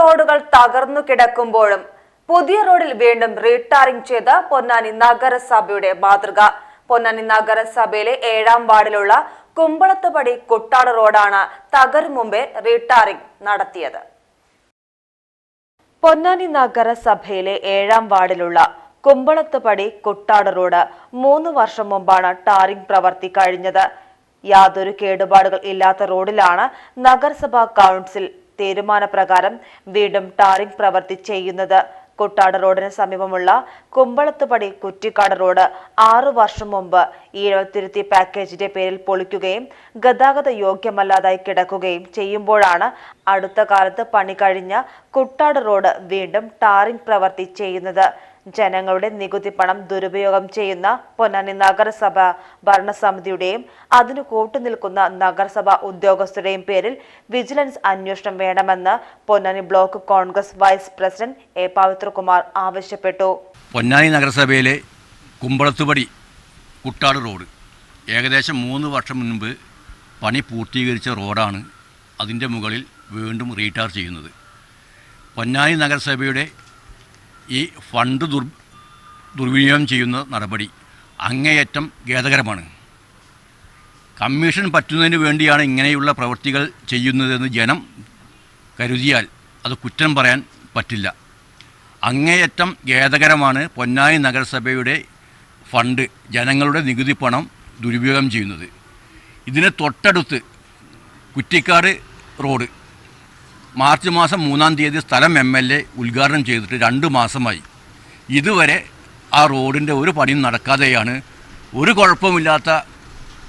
റോഡുകൾ തകർന്നു കിടക്കുമ്പോഴും പുതിയ റോഡിൽ വീണ്ടും റീടാറിംഗ് ചെയ്ത പൊന്നാനി നഗരസഭയുടെ മാതൃക. പൊന്നാനി നഗരസഭയിലെ ഏഴാം വാർഡിലുള്ള കുമ്പളത്തുപടി കുട്ടാട് റോഡാണ് തകരും മുമ്പേ റീടാറിംഗ് നടത്തിയത്. പൊന്നാനി നഗരസഭയിലെ ഏഴാം വാർഡിലുള്ള കുമ്പളത്തുപടി കുട്ടാട് റോഡ് മൂന്ന് വർഷം മുമ്പാണ് ടാറിംഗ് പ്രവർത്തി കഴിഞ്ഞത്. യാതൊരു കേടുപാടുകൾ ഇല്ലാത്ത റോഡിലാണ് നഗരസഭാ കൗൺസിൽ തീരുമാനപ്രകാരം വീണ്ടും ടാറിംഗ് പ്രവൃത്തി ചെയ്യുന്നത്. കുട്ടാട് റോഡിന് സമീപമുള്ള കുമ്പളത്തുപടി കുറ്റിക്കാട് റോഡ് ആറു വർഷം മുമ്പ് ഈഴവത്തിരുത്തി പാക്കേജിന്റെ പേരിൽ പൊളിക്കുകയും ഗതാഗത യോഗ്യമല്ലാതായി കിടക്കുകയും ചെയ്യുമ്പോഴാണ് അടുത്ത കാലത്ത് പണി കഴിഞ്ഞ കുട്ടാട് റോഡ് വീണ്ടും ടാറിംഗ് പ്രവൃത്തി ചെയ്യുന്നത്. ജനങ്ങളുടെ നികുതി പണം ദുരുപയോഗം ചെയ്യുന്ന പൊന്നാനി നഗരസഭ ഭരണസമിതിയുടെയും അതിനു കൂട്ടുനിൽക്കുന്ന നഗരസഭാ ഉദ്യോഗസ്ഥരുടെയും പേരിൽ വിജിലൻസ് അന്വേഷണം വേണമെന്ന് Ponnani block Congress vice president A Pavithrakumar ആവശ്യപ്പെട്ടു. പൊന്നാനി നഗരസഭയിലെ കുമ്പളത്തുപടി കുട്ടാട് റോഡ്. ഏകദേശം മൂന്ന് വർഷം മുൻപ് പണി പൂർത്തീകരിച്ച റോഡാണ് അതിന്റെ മുകളിൽ വീണ്ടും റീടാർ ചെയ്യുന്നത്. പൊന്നാനി നഗരസഭയുടെ ഈ ഫണ്ട് ദുർ ദുർവിനിയോഗം ചെയ്യുന്ന നടപടി അങ്ങേയറ്റം ഖേദകരമാണ്. കമ്മീഷൻ പറ്റുന്നതിന് വേണ്ടിയാണ് ഇങ്ങനെയുള്ള പ്രവൃത്തികൾ ചെയ്യുന്നതെന്ന് ജനം കരുതിയാൽ അത് കുറ്റം പറയാൻ പറ്റില്ല. അങ്ങേയറ്റം ഖേദകരമാണ് പൊന്നാനി നഗരസഭയുടെ ഫണ്ട് ജനങ്ങളുടെ നികുതി പണം ദുരുപയോഗം ചെയ്യുന്നത്. ഇതിന് തൊട്ടടുത്ത് കുറ്റിക്കാട് റോഡ് മാർച്ച് മാസം മൂന്നാം തീയതി സ്ഥലം എം എൽ എ ഉദ്ഘാടനം ചെയ്തിട്ട് രണ്ട് മാസമായി. ഇതുവരെ ആ റോഡിന്റെ ഒരു പണിയും നടക്കാതെയാണ് ഒരു കുഴപ്പമില്ലാത്ത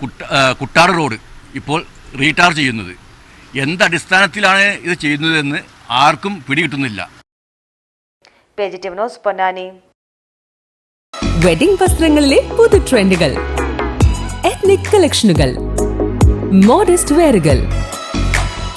കുട്ട കുട്ടാട് റോഡ് ഇപ്പോൾ റീടാർ ചെയ്യുന്നത്. എന്തടിസ്ഥാനത്തിലാണ് ഇത് ചെയ്യുന്നതെന്ന് ആർക്കും പിടികിട്ടുന്നില്ല. വെഡിംഗ് വസ്ത്രങ്ങളിലെ പുതു ട്രെൻഡുകൾ. എത്നിക് കളക്ഷനുകൾ മോഡസ്റ്റ് വെയറുകൾ